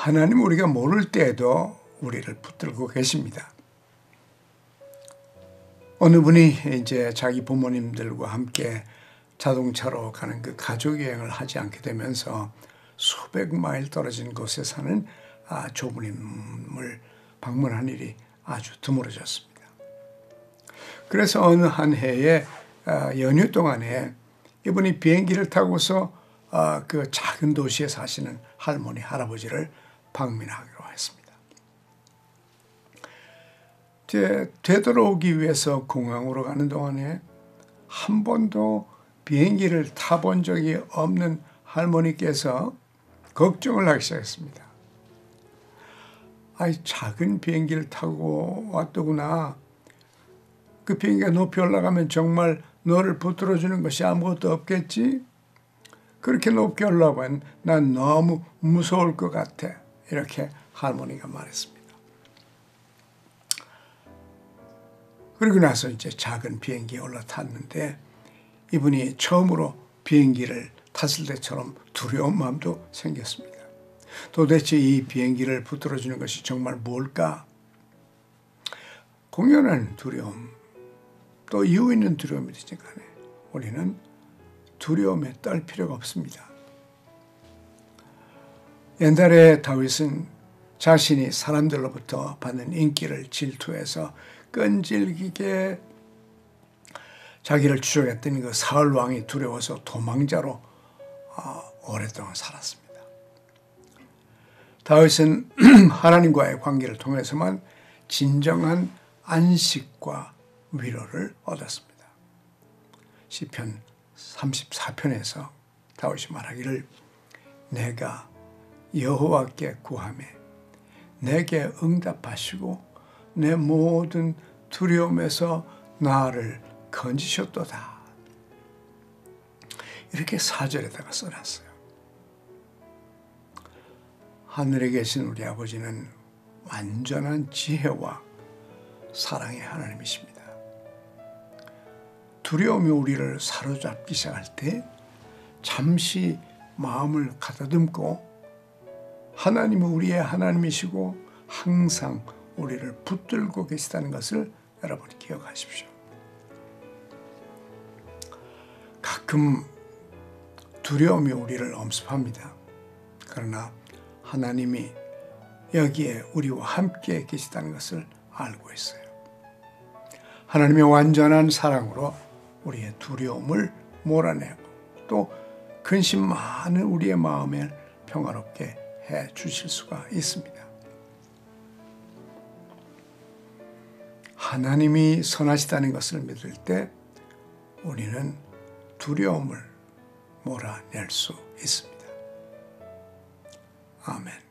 하나님 우리가 모를 때에도 우리를 붙들고 계십니다. 어느 분이 이제 자기 부모님들과 함께 자동차로 가는 그 가족 여행을 하지 않게 되면서 수백 마일 떨어진 곳에 사는 아, 조부님을 방문한 일이 아주 드물어졌습니다. 그래서 어느 한 해에 아, 연휴 동안에 이분이 비행기를 타고서 아, 그 작은 도시에 사시는 할머니 할아버지를 방문하기로 했습니다. 되돌아오기 위해서 공항으로 가는 동안에 한 번도 비행기를 타본 적이 없는 할머니께서 걱정을 하기 시작했습니다. 아이, 작은 비행기를 타고 왔더구나. 그 비행기가 높이 올라가면 정말 너를 붙들어 주는 것이 아무것도 없겠지? 그렇게 높게 올라가면 난 너무 무서울 것 같아. 이렇게 할머니가 말했습니다. 그리고 나서 이제 작은 비행기에 올라탔는데 이분이 처음으로 비행기를 탔을 때처럼 두려운 마음도 생겼습니다. 도대체 이 비행기를 붙들어주는 것이 정말 뭘까? 공연한 두려움, 또 이유 있는 두려움이든지 간에 우리는 두려움에 떨 필요가 없습니다. 옛날에 다윗은 자신이 사람들로부터 받는 인기를 질투해서 끈질기게 자기를 추적했던 그 사울 왕이 두려워서 도망자로 어, 오랫동안 살았습니다. 다윗은 하나님과의 관계를 통해서만 진정한 안식과 위로를 얻었습니다. 시편 34편에서 다윗이 말하기를 내가 여호와께 구함에 내게 응답하시고 내 모든 두려움에서 나를 건지셨도다. 이렇게 사절에다가 써놨어요. 하늘에 계신 우리 아버지는 완전한 지혜와 사랑의 하나님이십니다. 두려움이 우리를 사로잡기 시작할 때 잠시 마음을 가다듬고 하나님은 우리의 하나님이시고 항상 우리를 붙들고 계시다는 것을 여러분 기억하십시오. 가끔 두려움이 우리를 엄습합니다. 그러나 하나님이 여기에 우리와 함께 계시다는 것을 알고 있어요. 하나님의 완전한 사랑으로 우리의 두려움을 몰아내고 또 근심 많은 우리의 마음을 평화롭게 해 주실 수가 있습니다. 하나님이 선하시다는 것을 믿을 때 우리는 두려움을 몰아낼 수 있습니다. 아멘.